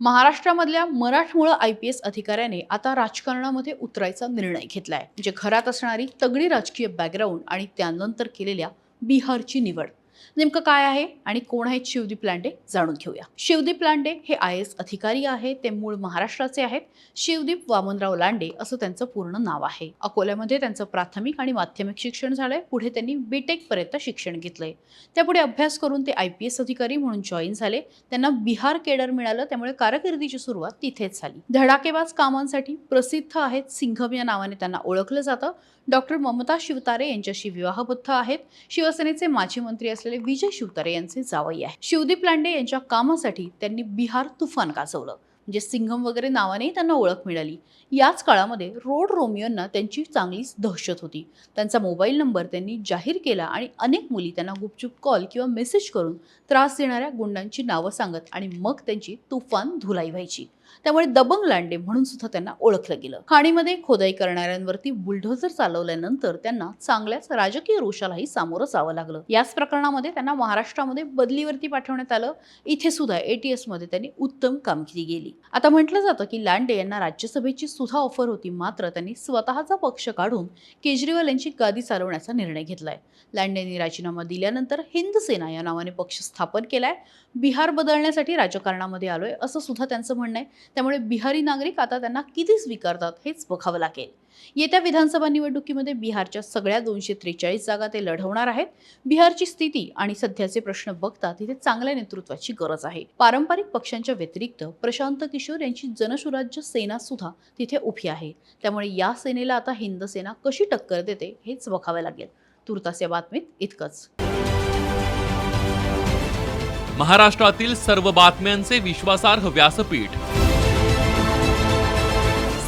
महाराष्ट्रामधल्या मराठमोळं I P S अधिकाऱ्याने आता राजकारणामध्ये उतरायचा निर्णय घेतलाय म्हणजे घरात असणारी तगडी राजकीय बॅकग्राऊंड आणि त्यानंतर केलेल्या बिहारची निवड. नेमकं काय आहे आणि कोण आहेत शिवदीप लांडे जाणून घेऊया. शिवदीप लांडे हे आय एस अधिकारी आहेत ते मूळ महाराष्ट्राचे आहेत. शिवदीप वामनराव लांडे असं त्यांचं पूर्ण नाव आहे. अकोल्यामध्ये त्यांचं प्राथमिक आणि माध्यमिक शिक्षण झालंय. पुढे त्यांनी बीटेक पर्यंत शिक्षण घेतलंय. त्यापुढे अभ्यास करून ते आय पी एस अधिकारी म्हणून जॉईन झाले. त्यांना बिहार केडर मिळालं. त्यामुळे कारकिर्दीची सुरुवात तिथेच झाली. धडाकेबाज कामांसाठी प्रसिद्ध आहेत सिंघम या नावाने त्यांना ओळखलं जातं. डॉक्टर ममता शिवतारे यांच्याशी विवाहबद्ध आहेत. शिवसेनेचे माजी मंत्री असलेले विजय शिवतारे यांचे जावई आहे. शिवदीप लांडे यांच्या कामासाठी त्यांनी बिहार तुफान गाजवलं. म्हणजे सिंघम वगैरे नावानेही त्यांना ओळख मिळाली. याच काळामध्ये रोड रोमियोंना त्यांची चांगलीच दहशत होती. त्यांचा मोबाईल नंबर त्यांनी जाहीर केला आणि अनेक मुली त्यांना गुपचूप कॉल किंवा मेसेज करून त्रास देणाऱ्या गुंडांची नावं सांगत आणि मग त्यांची तुफान धुलाई व्हायची. त्यामुळे दबंग लांडे म्हणून सुद्धा त्यांना ओळखलं गेलं. खाणीमध्ये खोदाई करणाऱ्यांवरती बुलडोझर चालवल्यानंतर त्यांना चांगल्याच राजकीय रोषालाही सामोरं जावं लागलं. याच प्रकरणामध्ये त्यांना महाराष्ट्रामध्ये बदलीवरती पाठवण्यात आलं. इथे सुद्धा एटीएसमध्ये त्यांनी उत्तम कामगिरी केली. आता म्हटलं जातं की लांडे यांना राज्यसभेची सुद्धा ऑफर होती. मात्र त्यांनी स्वतःचा पक्ष काढून केजरीवाल यांची गादी चालवण्याचा निर्णय घेतलाय. लांडेंनी राजीनामा दिल्यानंतर हिंद सेना या नावाने पक्ष स्थापन केलाय. बिहार बदलण्यासाठी राजकारणामध्ये आलोय असं सुद्धा त्यांचं म्हणणं आहे. त्यामुळे बिहारी नागरिक आता त्यांना किती स्वीकारतात हेच बघावं लागेल. येत्या विधानसभा निवडणुकीमध्ये बिहारच्या सगळ्या दोनशे त्रेचाळीस जागा ते लढवणार आहेत. बिहारची स्थिती आणि सध्याचे प्रश्न बघता तिथे चांगल्या नेतृत्वाची गरज आहे. पारंपरिक पक्षांच्या व्यतिरिक्त प्रशांत किशोर यांची जनसुराज्य सेना सुद्धा तिथे उभी आहे. त्यामुळे या सेनेला आता हिंद सेना कशी टक्कर देते हेच बघावं लागेल. तुर्तास या बातमीत इतकंच. महाराष्ट्रातील सर्व बातम्यांचे विश्वासार्ह व्यासपीठ